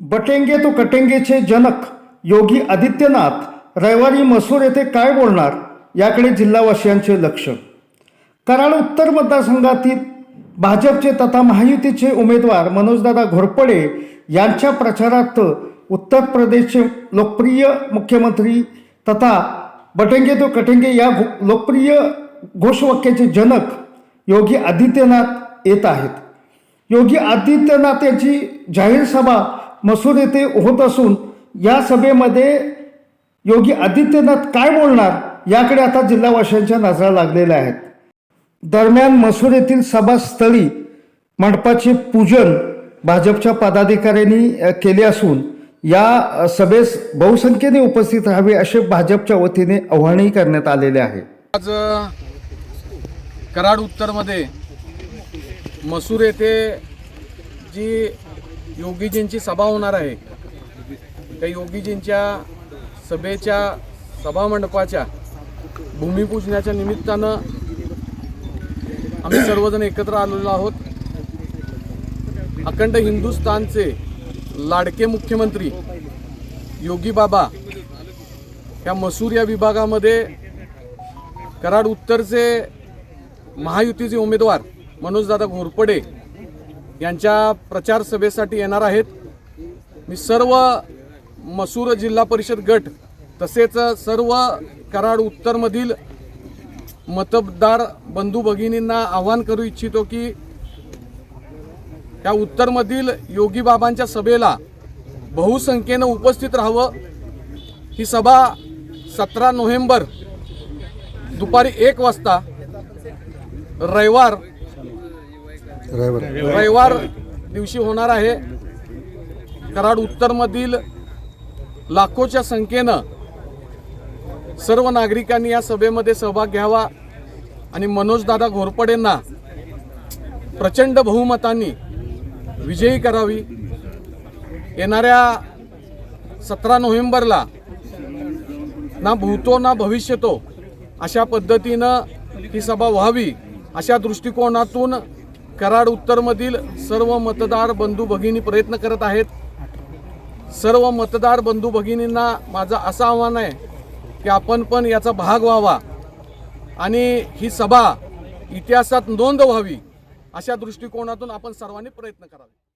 बटेंगे तो कटेंगेचे जनक योगी आदित्यनाथ रविवारी मसूर येथे काय बोलणार? याकडे जिल्हावासियांचे लक्ष. कराड उत्तर मतदारसंघातील भाजपचे तथा महायुतीचे उमेदवार मनोजदादा घोरपडे यांच्या प्रचारार्थ उत्तर प्रदेशचे लोकप्रिय मुख्यमंत्री तथा बटेंगे तो कटेंगे या घो- लोकप्रिय घोषवाक्याचे जनक योगी आदित्यनाथ येत आहेत. योगी आदित्यनाथ यांची जाहीर सभा मसूर येथे होत असून या सभेमध्ये योगी आदित्यनाथ काय बोलणार याकडे आता जिल्हावाशांच्या नजरा लागलेल्या आहेत. दरम्यान मसूर येथील सभास्थळी मंडपाचे पूजन भाजपच्या पदाधिकाऱ्यांनी केले असून या सभेस बहुसंख्येने उपस्थित राहावे असे भाजपच्या वतीने आव्हानही करण्यात आलेले आहे. आज कराड उत्तरमध्ये मसूर येथे जी योगीजींची सभा होणार आहे त्या योगीजींच्या सभेच्या सभामंडपाच्या भूमिपूजनाच्या निमित्तानं आम्ही सर्वजण एकत्र आलेलो आहोत. अखंड हिंदुस्थानचे लाडके मुख्यमंत्री योगी बाबा या मसूर या विभागामध्ये कराड उत्तरचे महायुतीचे उमेदवार मनोजदादा घोरपडे यांच्या प्रचार सभेसाठी येणार आहेत. मी सर्व मसूर जिल्हा परिषद गट तसेच सर्व कराड उत्तरमधील मतदार बंधू भगिनींना आवाहन करू इच्छितो की या उत्तरमधील योगी बाबांच्या सभेला बहुसंख्येनं उपस्थित राहावं. ही सभा सतरा नोव्हेंबर दुपारी एक वाजता रविवार रविवार. दिवशी होणार आहे. कराड उत्तरमधील लाखोच्या संख्येनं सर्व नागरिकांनी या सभेमध्ये सहभाग घ्यावा आणि मनोजदादा घोरपडेंना प्रचंड बहुमतांनी विजयी करावी. येणाऱ्या सतरा नोव्हेंबरला ना भूतो ना भविष्यतो अशा पद्धतीनं ही सभा व्हावी अशा दृष्टिकोनातून कराड उत्तरमधील सर्व मतदार बंधू भगिनी प्रयत्न करत आहेत. सर्व मतदार बंधू भगिनींना माझं असं आव्हान आहे की आपण पण याचा भाग व्हावा. आणि ही सभा इतिहासात नोंद व्हावी अशा दृष्टिकोनातून आपण सर्वांनी प्रयत्न करावे.